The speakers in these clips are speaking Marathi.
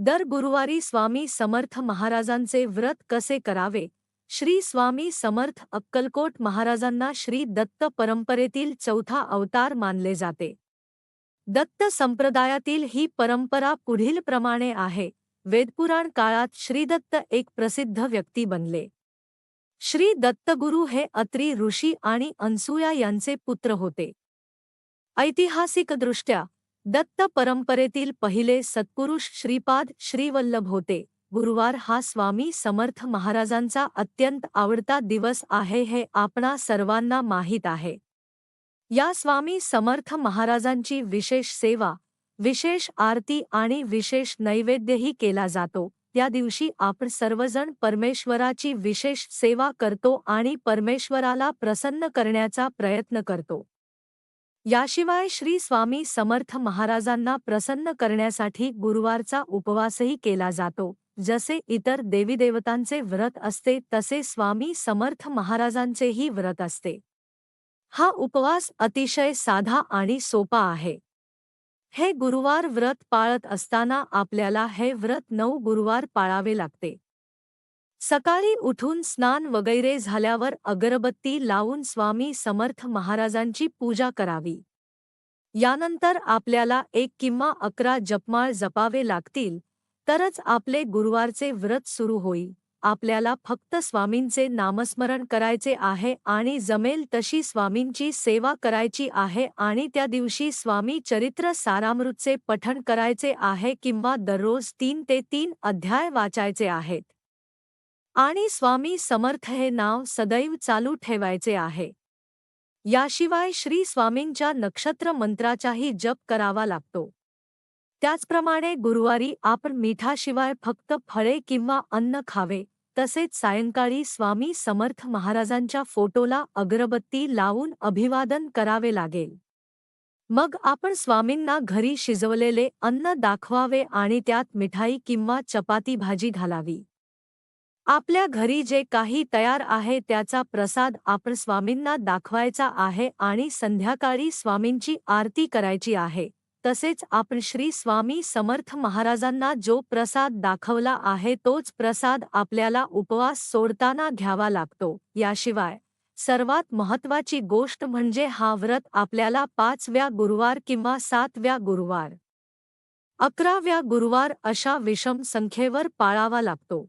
दर गुरुवारी स्वामी समर्थ महाराजांचे व्रत कसे करावे? श्री स्वामी समर्थ अक्कलकोट महाराजांना श्री दत्त परंपरेतील चौथा अवतार मानले जाते. दत्त संप्रदायातील ही परंपरा पुढीलप्रमाणे आहे. वेदपुराण काळात श्रीदत्त एक प्रसिद्ध व्यक्ती बनले. श्री दत्तगुरु हे अत्री ऋषी आणि अनसुया यांचे पुत्र होते. ऐतिहासिकदृष्ट्या दत्त परंपरेतील पहिले सत्पुरुष श्रीपाद श्रीवल्लभ होते गुरुवार हा स्वामी समर्थ महाराजांचा अत्यंत आवडता दिवस आहे हे आपणा सर्वांना माहीत आहे. या स्वामी समर्थ महाराजांची विशेष सेवा विशेष आरती आणि विशेष नैवेद्यही केला जातो. त्या दिवशी आपण सर्वजण परमेश्वराची विशेष सेवा करतो आणि परमेश्वराला प्रसन्न करण्याचा प्रयत्न करतो. याशिवाय श्री स्वामी समर्थ महाराजांना प्रसन्न करण्यासाठी गुरुवारचा उपवासही केला जातो. जसे इतर देवीदेवतांचे व्रत असते तसे स्वामी समर्थ महाराजांचेही व्रत असते. हा उपवास अतिशय साधा आणि सोपा आहे. हे गुरुवार व्रत पाळत असताना आपल्याला हे व्रत नऊ गुरुवार पाळावे लागते. सकाळी उठून स्नान वगैरे झाल्यावर अगरबत्ती लावून स्वामी समर्थ महाराजांची पूजा करावी. यानंतर आपल्याला एक किंवा अकरा जपमाळ जपावे लागतील तरच आपले गुरुवारचे व्रत सुरू होईल. आपल्याला फक्त स्वामींचे नामस्मरण करायचे आहे आणि जमेल तशी स्वामींची सेवा करायची आहे आणि त्या दिवशी स्वामी चरित्र सारामृतचे पठण करायचे आहे किंवा दररोज तीन ते तीन अध्याय वाचायचे आहेत. आणि स्वामी समर्थ हे नाव सदैव चालू ठेवायचे आहे. याशिवाय श्री स्वामींच्या नक्षत्र मंत्राचाही जप करावा लागतो. त्याचप्रमाणे गुरुवारी आपण मिठाशिवाय फक्त फळे किंवा अन्न खावे तसेच सायंकाळी स्वामी समर्थ महाराजांच्या फोटोला अगरबत्ती लावून अभिवादन करावे लागेल. मग आपण स्वामींना घरी शिजवलेले अन्न दाखवावे आणि त्यात मिठाई किंवा चपाती भाजी घालावी. आपल्या घरी जे काही तयार आहे त्याचा प्रसाद आपण स्वामींना दाखवायचा आहे आणि संध्याकाळी स्वामींची आरती करायची आहे. तसेच आपण श्री स्वामी समर्थ महाराजांना जो प्रसाद दाखवला आहे तोच प्रसाद आपल्याला उपवास सोडताना घ्यावा लागतो. याशिवाय सर्वात महत्वाची गोष्ट म्हणजे हा व्रत आपल्याला पाचव्या गुरुवार किंवा सातव्या गुरुवार अकराव्या गुरुवार अशा विषम संख्येवर पाळावा लागतो.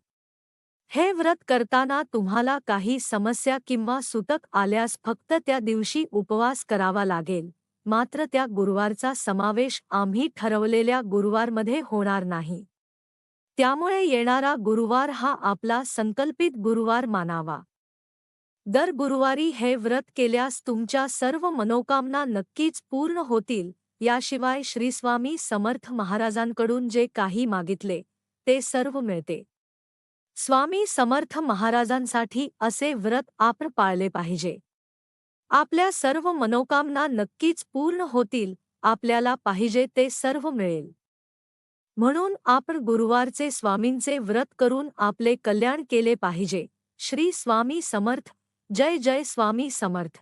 हे व्रत करताना तुम्हाला काही समस्या किंवा सुतक आल्यास फक्त त्या दिवशी उपवास करावा लागेल. मात्र त्या गुरुवारचा समावेश आम्ही ठरवलेल्या गुरुवारमध्ये होणार नाही. त्यामुळे येणारा गुरुवार हा आपला संकल्पित गुरुवार मानावा. दर गुरुवारी हे व्रत केल्यास तुमच्या सर्व मनोकामना नक्कीच पूर्ण होतील. याशिवाय श्रीस्वामी समर्थ महाराजांकडून जे काही मागितले ते सर्व मिळते. स्वामी समर्थ महाराजांसाठी असे व्रत आपण पाळले पाहिजे. आपल्या सर्व मनोकामना नक्कीच पूर्ण होतील आपल्याला पाहिजे ते सर्व मिळेल. म्हणून आपण गुरुवारचे स्वामींचे व्रत करून आपले कल्याण केले पाहिजे. श्री स्वामी समर्थ जय जय स्वामी समर्थ.